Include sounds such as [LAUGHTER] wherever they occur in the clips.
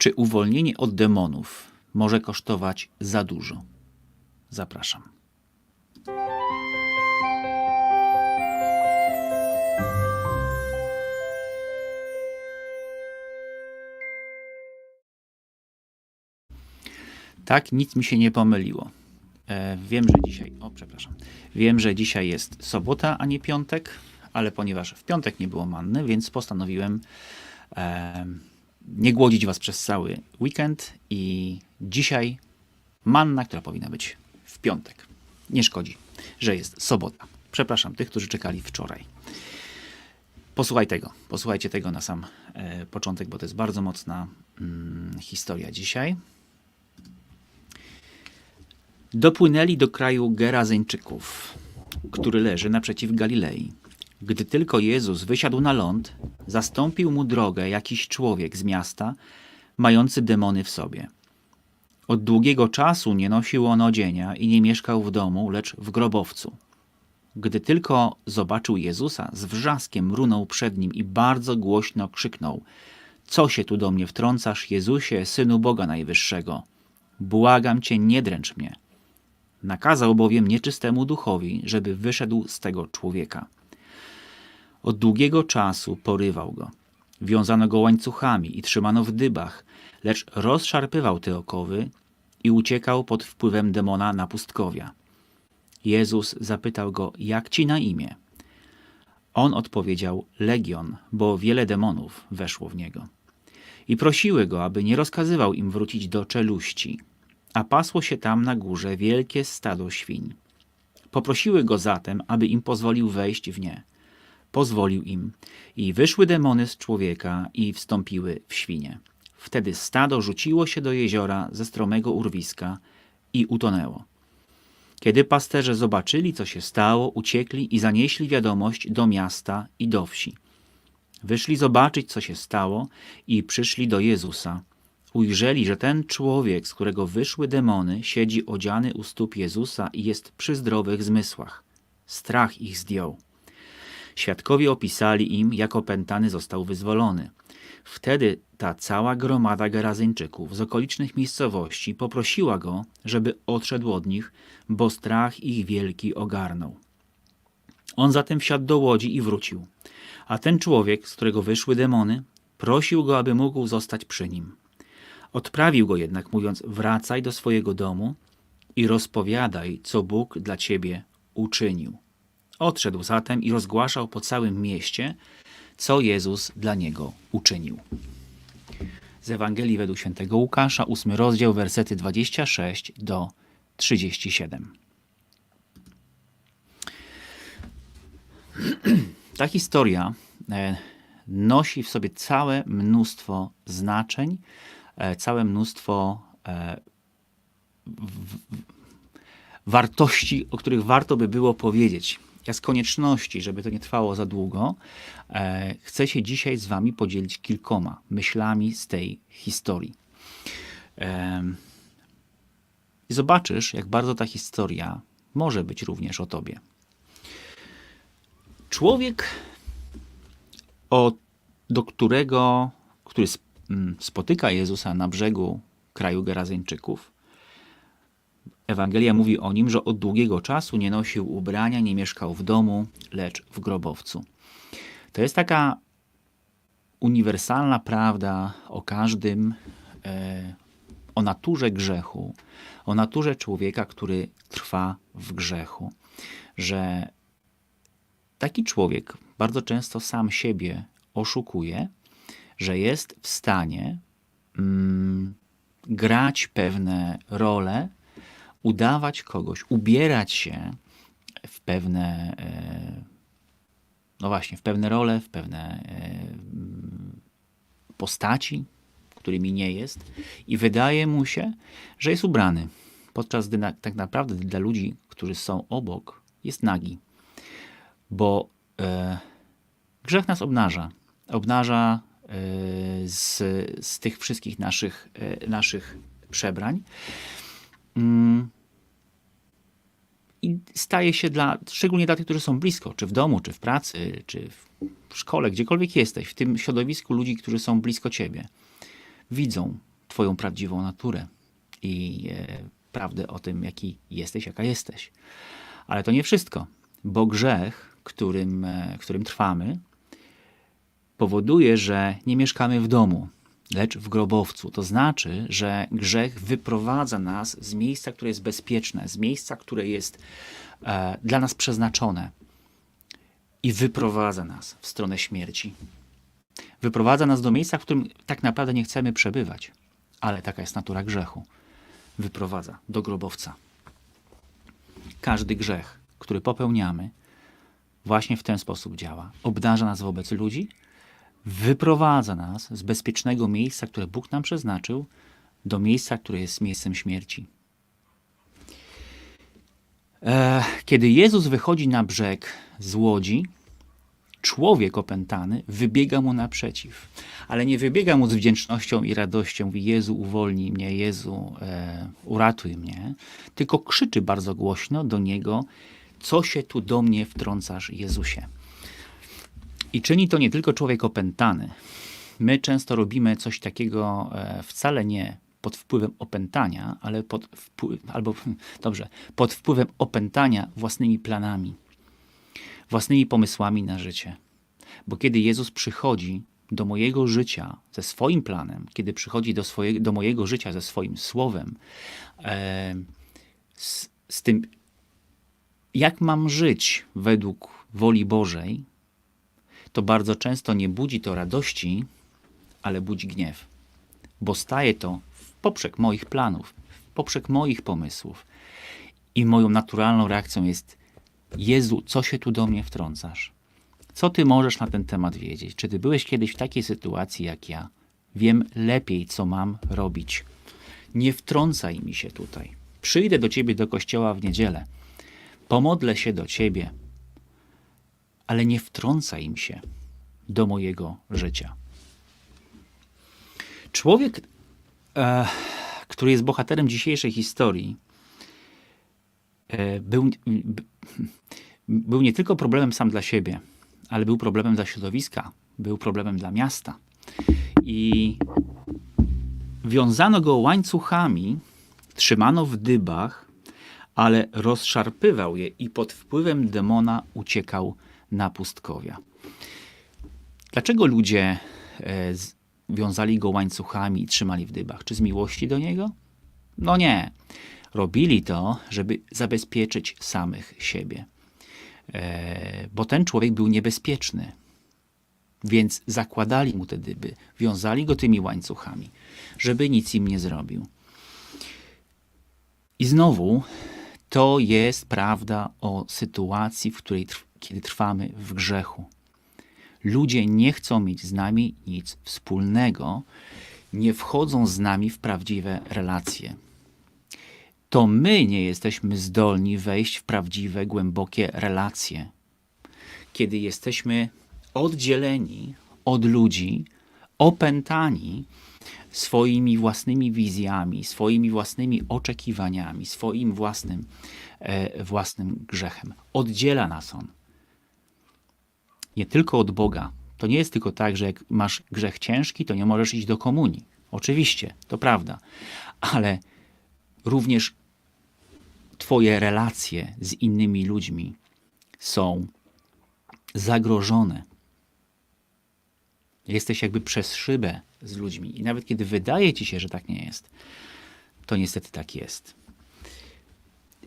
Czy uwolnienie od demonów może kosztować za dużo? Zapraszam. Tak, nic mi się nie pomyliło. E, wiem, że dzisiaj. O, przepraszam. Wiem, że dzisiaj jest sobota, a nie piątek, ale ponieważ w piątek nie było manny, więc postanowiłem e, nie głodzić Was przez cały weekend i dzisiaj manna, która powinna być w piątek. Nie szkodzi, że jest sobota. Przepraszam tych, którzy czekali wczoraj. Posłuchaj tego, posłuchajcie tego na sam e, początek, bo to jest bardzo mocna mm, historia dzisiaj. Dopłynęli do kraju Gerazeńczyków, który leży naprzeciw Galilei. Gdy tylko Jezus wysiadł na ląd, zastąpił mu drogę jakiś człowiek z miasta, mający demony w sobie. Od długiego czasu nie nosił on odzienia i nie mieszkał w domu, lecz w grobowcu. Gdy tylko zobaczył Jezusa, z wrzaskiem runął przed nim i bardzo głośno krzyknął: Co się tu do mnie wtrącasz, Jezusie, synu Boga Najwyższego? Błagam cię, nie dręcz mnie. Nakazał bowiem nieczystemu duchowi, żeby wyszedł z tego człowieka. Od długiego czasu porywał go. Wiązano go łańcuchami i trzymano w dybach, lecz rozszarpywał te okowy i uciekał pod wpływem demona na pustkowia. Jezus zapytał go, jak ci na imię? On odpowiedział, Legion, bo wiele demonów weszło w niego. I prosiły go, aby nie rozkazywał im wrócić do czeluści, a pasło się tam na górze wielkie stado świń. Poprosiły go zatem, aby im pozwolił wejść w nie. Pozwolił im i wyszły demony z człowieka i wstąpiły w świnie. Wtedy stado rzuciło się do jeziora ze stromego urwiska i utonęło. Kiedy pasterze zobaczyli, co się stało, uciekli i zanieśli wiadomość do miasta i do wsi. Wyszli zobaczyć, co się stało, i przyszli do Jezusa. Ujrzeli, że ten człowiek, z którego wyszły demony, siedzi odziany u stóp Jezusa i jest przy zdrowych zmysłach. Strach ich zdjął. Świadkowie opisali im, jak opętany został wyzwolony. Wtedy ta cała gromada Gerazyńczyków z okolicznych miejscowości poprosiła go, żeby odszedł od nich, bo strach ich wielki ogarnął. On zatem wsiadł do łodzi i wrócił. A ten człowiek, z którego wyszły demony, prosił go, aby mógł zostać przy nim. Odprawił go jednak, mówiąc: Wracaj do swojego domu i rozpowiadaj, co Bóg dla ciebie uczynił. Odszedł zatem i rozgłaszał po całym mieście, co Jezus dla niego uczynił. Z Ewangelii według świętego Łukasza, ósmy rozdział, wersety 26 do 37. [CLEARS THROAT] Ta historia e, nosi w sobie całe mnóstwo znaczeń, e, całe mnóstwo e, wartości, o których warto by było powiedzieć. Ja z konieczności, żeby to nie trwało za długo, e, chcę się dzisiaj z Wami podzielić kilkoma myślami z tej historii. Em, I zobaczysz, jak bardzo ta historia może być również o Tobie. Człowiek, o, do którego, który sp- m, spotyka Jezusa na brzegu kraju Gerazyńczyków, Ewangelia mówi o nim, że od długiego czasu nie nosił ubrania, nie mieszkał w domu, lecz w grobowcu. To jest taka uniwersalna prawda o każdym, e, o naturze grzechu, o naturze człowieka, który trwa w grzechu, że taki człowiek bardzo często sam siebie oszukuje, że jest w stanie mm, grać pewne role, udawać kogoś, ubierać się w pewne, e, no właśnie, w pewne role, w pewne e, postaci, którymi nie jest, i wydaje mu się, że jest ubrany, podczas gdy na, tak naprawdę dla ludzi, którzy są obok, jest nagi. Bo e, grzech nas obnaża. Obnaża e, z, z tych wszystkich naszych, e, naszych przebrań. I staje się dla, szczególnie dla tych, którzy są blisko, czy w domu, czy w pracy, czy w szkole, gdziekolwiek jesteś, w tym środowisku ludzi, którzy są blisko ciebie. Widzą, Twoją prawdziwą naturę i e, prawdę o tym, jaki jesteś, jaka jesteś. Ale to nie wszystko, bo grzech, którym, e, którym trwamy, powoduje, że nie mieszkamy w domu, lecz w grobowcu. To znaczy, że grzech wyprowadza nas z miejsca, które jest bezpieczne, z miejsca, które jest e, dla nas przeznaczone i wyprowadza nas w stronę śmierci. Wyprowadza nas do miejsca, w którym tak naprawdę nie chcemy przebywać, ale taka jest natura grzechu. Wyprowadza do grobowca. Każdy grzech, który popełniamy, właśnie w ten sposób działa. Obdarza nas wobec ludzi, wyprowadza nas z bezpiecznego miejsca, które Bóg nam przeznaczył, do miejsca, które jest miejscem śmierci. Kiedy Jezus wychodzi na brzeg z łodzi, człowiek opętany wybiega mu naprzeciw. Ale nie wybiega mu z wdzięcznością i radością, mówi Jezu uwolnij mnie, Jezu e, uratuj mnie, tylko krzyczy bardzo głośno do niego, co się tu do mnie wtrącasz, Jezusie. I czyni to nie tylko człowiek opętany. My często robimy coś takiego e, wcale nie pod wpływem opętania, ale pod albo [LAUGHS] dobrze, pod wpływem opętania własnymi planami, własnymi pomysłami na życie. Bo kiedy Jezus przychodzi do mojego życia ze swoim planem, kiedy przychodzi do, swojego, do mojego życia ze swoim słowem, e, z, z tym, jak mam żyć według woli Bożej, to bardzo często nie budzi to radości, ale budzi gniew, bo staje to w poprzek moich planów, w poprzek moich pomysłów. I moją naturalną reakcją jest: Jezu, co się tu do mnie wtrącasz? Co ty możesz na ten temat wiedzieć? Czy ty byłeś kiedyś w takiej sytuacji jak ja? Wiem lepiej, co mam robić. Nie wtrącaj mi się tutaj. Przyjdę do ciebie do kościoła w niedzielę. Pomodlę się do ciebie, ale nie wtrącaj im się do mojego życia. Człowiek, e, który jest bohaterem dzisiejszej historii, e, był, b, był nie tylko problemem sam dla siebie, ale był problemem dla środowiska, był problemem dla miasta. I wiązano go łańcuchami, trzymano w dybach, ale rozszarpywał je i pod wpływem demona uciekał na pustkowia. Dlaczego ludzie e, wiązali go łańcuchami i trzymali w dybach? Czy z miłości do niego? No nie. Robili to, żeby zabezpieczyć samych siebie. E, bo ten człowiek był niebezpieczny. Więc zakładali mu te dyby, wiązali go tymi łańcuchami, żeby nic im nie zrobił. I znowu to jest prawda o sytuacji, w której kiedy trwamy w grzechu. Ludzie nie chcą mieć z nami nic wspólnego, nie wchodzą z nami w prawdziwe relacje. To my nie jesteśmy zdolni wejść w prawdziwe, głębokie relacje. Kiedy jesteśmy oddzieleni od ludzi, opętani swoimi własnymi wizjami, swoimi własnymi oczekiwaniami, swoim własnym, e, własnym grzechem. Oddziela nas on. Nie tylko od Boga. To nie jest tylko tak, że jak masz grzech ciężki, to nie możesz iść do komunii. Oczywiście, to prawda. Ale również Twoje relacje z innymi ludźmi są zagrożone. Jesteś jakby przez szybę z ludźmi. I nawet kiedy wydaje ci się, że tak nie jest, to niestety tak jest.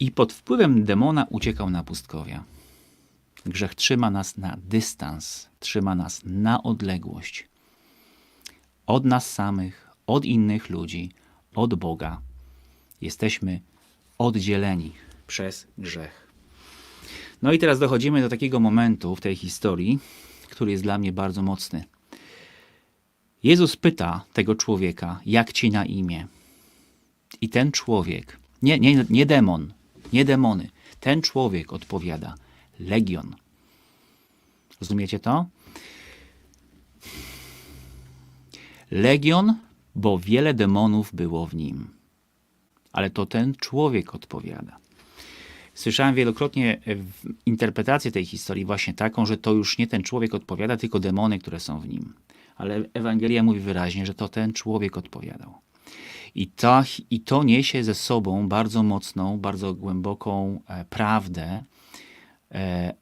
I pod wpływem demona uciekał na pustkowia. Grzech trzyma nas na dystans, trzyma nas na odległość. Od nas samych, od innych ludzi, od Boga. Jesteśmy oddzieleni przez grzech. No i teraz dochodzimy do takiego momentu w tej historii, który jest dla mnie bardzo mocny. Jezus pyta tego człowieka, jak ci na imię. I ten człowiek, nie, nie, nie demon, nie demony, ten człowiek odpowiada, legion. Rozumiecie to? Legion, bo wiele demonów było w nim. Ale to ten człowiek odpowiada. Słyszałem wielokrotnie interpretację tej historii właśnie taką, że to już nie ten człowiek odpowiada, tylko demony, które są w nim. Ale Ewangelia mówi wyraźnie, że to ten człowiek odpowiadał. I, ta, I to niesie ze sobą bardzo mocną, bardzo głęboką e, prawdę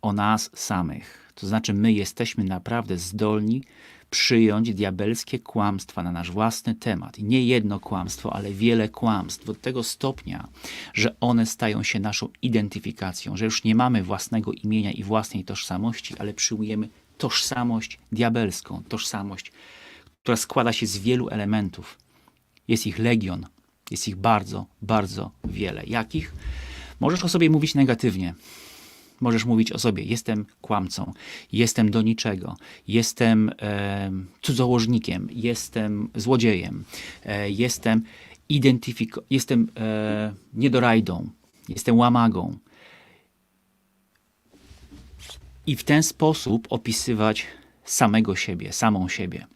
o nas samych. To znaczy, my jesteśmy naprawdę zdolni przyjąć diabelskie kłamstwa na nasz własny temat. Nie jedno kłamstwo, ale wiele kłamstw do tego stopnia, że one stają się naszą identyfikacją, że już nie mamy własnego imienia i własnej tożsamości, ale przyjmujemy tożsamość diabelską, tożsamość, która składa się z wielu elementów. Jest ich legion, jest ich bardzo, bardzo wiele. Jakich? Możesz o sobie mówić negatywnie. Możesz mówić o sobie: jestem kłamcą, jestem do niczego, jestem e, cudzołożnikiem, jestem złodziejem, e, jestem identyfiko- jestem e, niedorajdą, jestem łamagą. I w ten sposób opisywać samego siebie, samą siebie.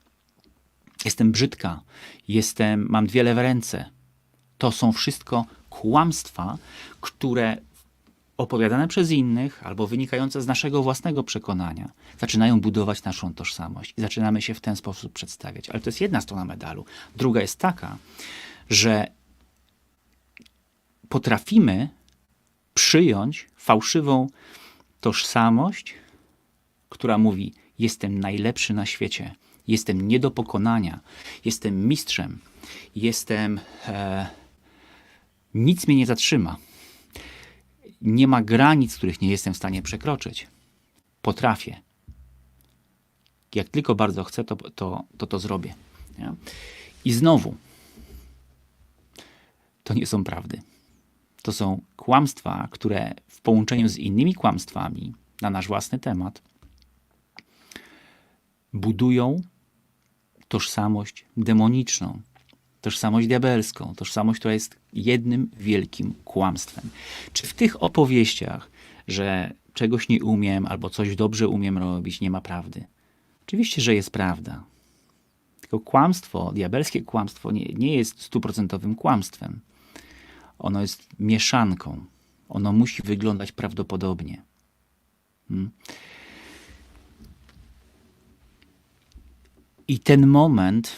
Jestem brzydka, jestem, mam dwie lewe ręce. To są wszystko kłamstwa, które opowiadane przez innych albo wynikające z naszego własnego przekonania, zaczynają budować naszą tożsamość i zaczynamy się w ten sposób przedstawiać. Ale to jest jedna strona medalu. Druga jest taka, że potrafimy przyjąć fałszywą tożsamość, która mówi: Jestem najlepszy na świecie, jestem nie do pokonania, jestem mistrzem, jestem. E, nic mnie nie zatrzyma nie ma granic, których nie jestem w stanie przekroczyć. Potrafię. Jak tylko bardzo chcę, to to, to, to zrobię. Nie? I znowu, to nie są prawdy. To są kłamstwa, które w połączeniu z innymi kłamstwami na nasz własny temat budują tożsamość demoniczną, tożsamość diabelską, tożsamość, która jest jednym wielkim kłamstwem. Czy w tych opowieściach, że czegoś nie umiem albo coś dobrze umiem robić, nie ma prawdy? Oczywiście, że jest prawda. Tylko kłamstwo, diabelskie kłamstwo nie, nie jest stuprocentowym kłamstwem. Ono jest mieszanką. Ono musi wyglądać prawdopodobnie. Hmm? I ten moment,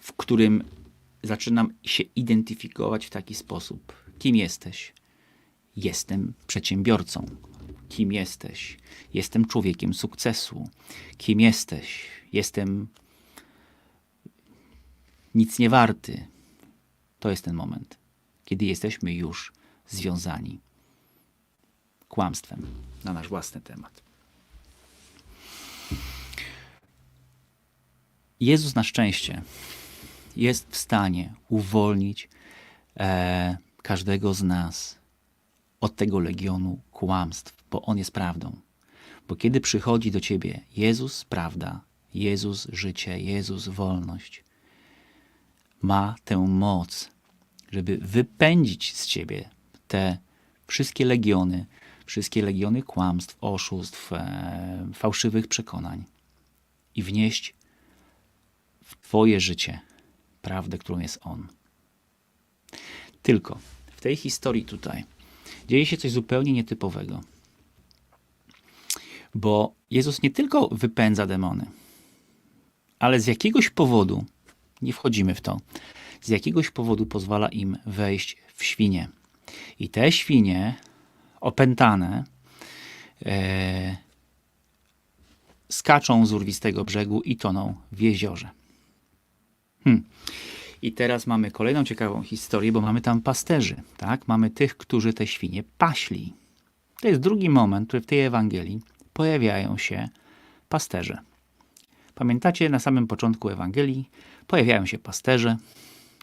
w którym zaczynam się identyfikować w taki sposób. Kim jesteś? Jestem przedsiębiorcą. Kim jesteś? Jestem człowiekiem sukcesu. Kim jesteś? Jestem nic nie warty. To jest ten moment, kiedy jesteśmy już związani kłamstwem na nasz własny temat. Jezus na szczęście jest w stanie uwolnić e, każdego z nas od tego legionu kłamstw, bo On jest prawdą. Bo kiedy przychodzi do ciebie Jezus, prawda, Jezus, życie, Jezus, wolność, ma tę moc, żeby wypędzić z ciebie te wszystkie legiony, wszystkie legiony kłamstw, oszustw, e, fałszywych przekonań i wnieść w Twoje życie prawdę, którą jest On. Tylko w tej historii tutaj dzieje się coś zupełnie nietypowego. Bo Jezus nie tylko wypędza demony, ale z jakiegoś powodu, nie wchodzimy w to, z jakiegoś powodu pozwala im wejść w świnie. I te świnie opętane e, skaczą z urwistego brzegu i toną w jeziorze. Hmm. I teraz mamy kolejną ciekawą historię, bo mamy tam pasterzy, tak? Mamy tych, którzy te świnie paśli. To jest drugi moment, który w tej Ewangelii pojawiają się pasterze. Pamiętacie, na samym początku Ewangelii pojawiają się pasterze,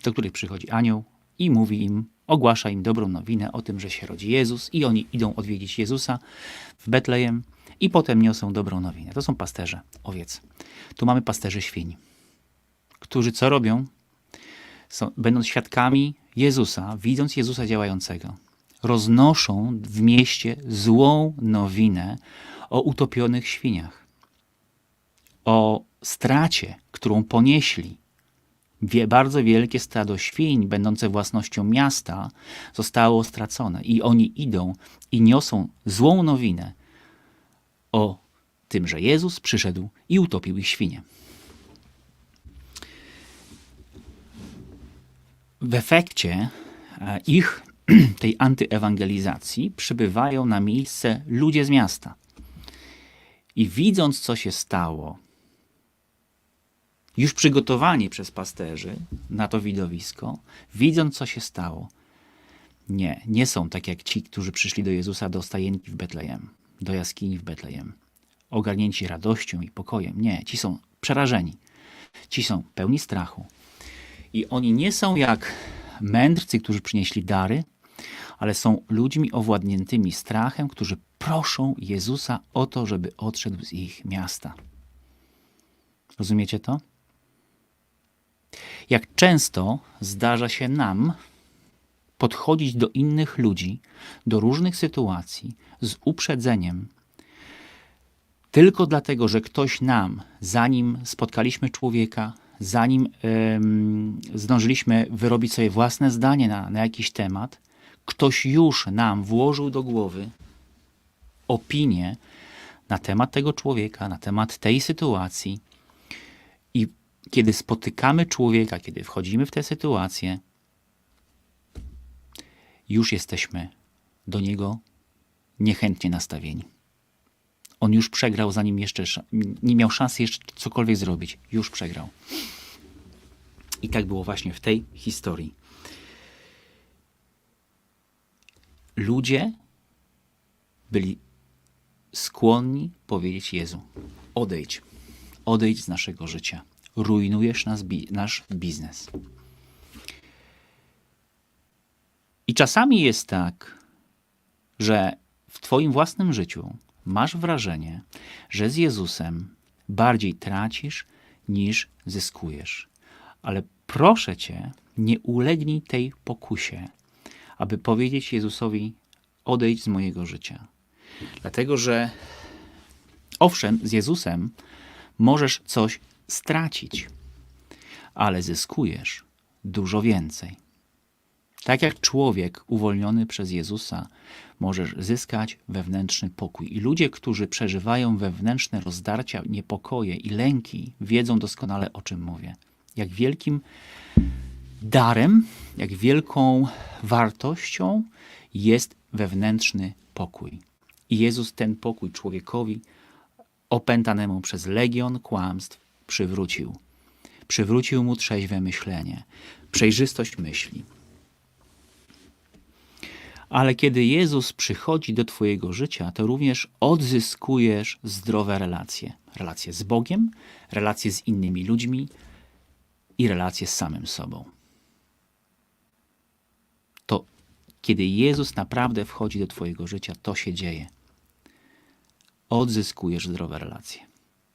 do których przychodzi anioł i mówi im, ogłasza im dobrą nowinę o tym, że się rodzi Jezus i oni idą odwiedzić Jezusa w Betlejem i potem niosą dobrą nowinę. To są pasterze owiec. Tu mamy pasterzy świń którzy co robią? Są, będąc świadkami Jezusa, widząc Jezusa działającego, roznoszą w mieście złą nowinę o utopionych świniach, o stracie, którą ponieśli. Wie, bardzo wielkie stado świń, będące własnością miasta, zostało stracone i oni idą i niosą złą nowinę o tym, że Jezus przyszedł i utopił ich świnie. W efekcie e, ich, [CLEARS THROAT] tej antyewangelizacji, przybywają na miejsce ludzie z miasta. I widząc, co się stało, już przygotowani przez pasterzy na to widowisko, widząc, co się stało, nie, nie są tak jak ci, którzy przyszli do Jezusa do stajenki w Betlejem, do jaskini w Betlejem, ogarnięci radością i pokojem. Nie, ci są przerażeni. Ci są pełni strachu. I oni nie są jak mędrcy, którzy przynieśli dary, ale są ludźmi owładniętymi strachem, którzy proszą Jezusa o to, żeby odszedł z ich miasta. Rozumiecie to? Jak często zdarza się nam podchodzić do innych ludzi, do różnych sytuacji z uprzedzeniem, tylko dlatego, że ktoś nam, zanim spotkaliśmy człowieka, zanim em, zdążyliśmy wyrobić sobie własne zdanie na, na jakiś temat, ktoś już nam włożył do głowy opinię na temat tego człowieka, na temat tej sytuacji. I kiedy spotykamy człowieka, kiedy wchodzimy w tę sytuację, już jesteśmy do niego niechętnie nastawieni. On już przegrał, zanim jeszcze nie miał szansy jeszcze cokolwiek zrobić. Już przegrał. I tak było właśnie w tej historii. Ludzie byli skłonni powiedzieć Jezu: odejdź, odejdź z naszego życia. Rujnujesz nas, bi- nasz biznes. I czasami jest tak, że w Twoim własnym życiu masz wrażenie, że z Jezusem bardziej tracisz niż zyskujesz. Ale proszę Cię, nie ulegnij tej pokusie, aby powiedzieć Jezusowi: odejdź z mojego życia. Dlatego, że owszem, z Jezusem możesz coś stracić, ale zyskujesz dużo więcej. Tak jak człowiek uwolniony przez Jezusa, możesz zyskać wewnętrzny pokój. I ludzie, którzy przeżywają wewnętrzne rozdarcia, niepokoje i lęki, wiedzą doskonale o czym mówię. Jak wielkim darem, jak wielką wartością jest wewnętrzny pokój. I Jezus ten pokój człowiekowi opętanemu przez legion kłamstw przywrócił. Przywrócił mu trzeźwe myślenie, przejrzystość myśli. Ale kiedy Jezus przychodzi do Twojego życia, to również odzyskujesz zdrowe relacje. Relacje z Bogiem, relacje z innymi ludźmi i relacje z samym sobą. To kiedy Jezus naprawdę wchodzi do Twojego życia, to się dzieje. Odzyskujesz zdrowe relacje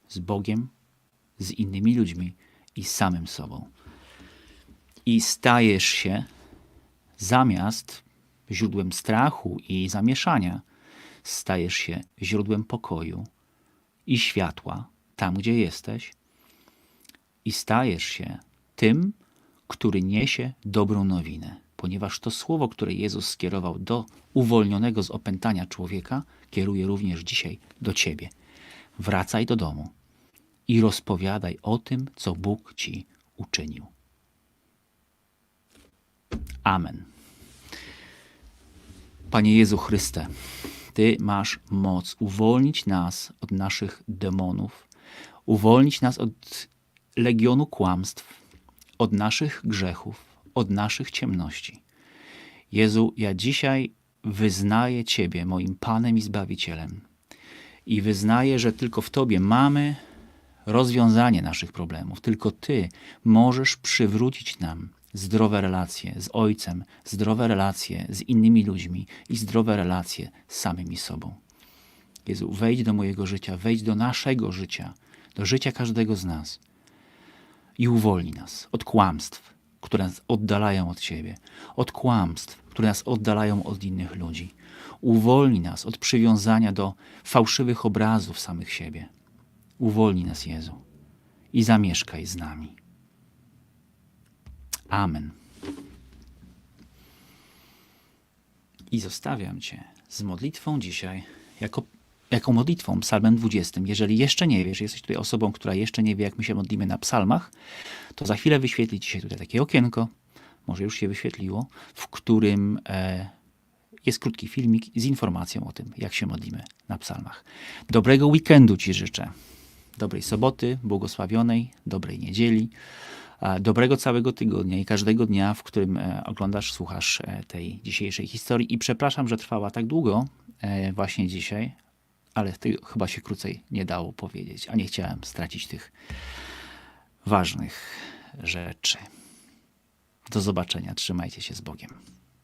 z Bogiem, z innymi ludźmi i z samym sobą. I stajesz się zamiast źródłem strachu i zamieszania, stajesz się źródłem pokoju i światła tam, gdzie jesteś, i stajesz się tym, który niesie dobrą nowinę, ponieważ to słowo, które Jezus skierował do uwolnionego z opętania człowieka, kieruje również dzisiaj do ciebie. Wracaj do domu i rozpowiadaj o tym, co Bóg ci uczynił. Amen. Panie Jezu Chryste, Ty masz moc uwolnić nas od naszych demonów, uwolnić nas od legionu kłamstw, od naszych grzechów, od naszych ciemności. Jezu, ja dzisiaj wyznaję Ciebie moim Panem i Zbawicielem i wyznaję, że tylko w Tobie mamy rozwiązanie naszych problemów. Tylko Ty możesz przywrócić nam zdrowe relacje z Ojcem, zdrowe relacje z innymi ludźmi i zdrowe relacje z samymi sobą. Jezu, wejdź do mojego życia, wejdź do naszego życia, do życia każdego z nas i uwolnij nas od kłamstw, które nas oddalają od Ciebie, od kłamstw, które nas oddalają od innych ludzi. Uwolnij nas od przywiązania do fałszywych obrazów samych siebie. Uwolnij nas, Jezu, i zamieszkaj z nami. Amen. I zostawiam Cię z modlitwą dzisiaj, jako, jako modlitwą, psalmem 20. Jeżeli jeszcze nie wiesz, jesteś tutaj osobą, która jeszcze nie wie, jak my się modlimy na psalmach, to za chwilę wyświetli Ci się tutaj takie okienko. może już się wyświetliło, w którym e, jest krótki filmik z informacją o tym, jak się modlimy na psalmach. Dobrego weekendu Ci życzę. Dobrej soboty, błogosławionej, dobrej niedzieli, dobrego całego tygodnia i każdego dnia, w którym e, oglądasz, słuchasz e, tej dzisiejszej historii. I przepraszam, że trwała tak długo e, właśnie dzisiaj, ale chyba się krócej nie dało powiedzieć, a nie chciałem stracić tych ważnych rzeczy. Do zobaczenia. Trzymajcie się z Bogiem.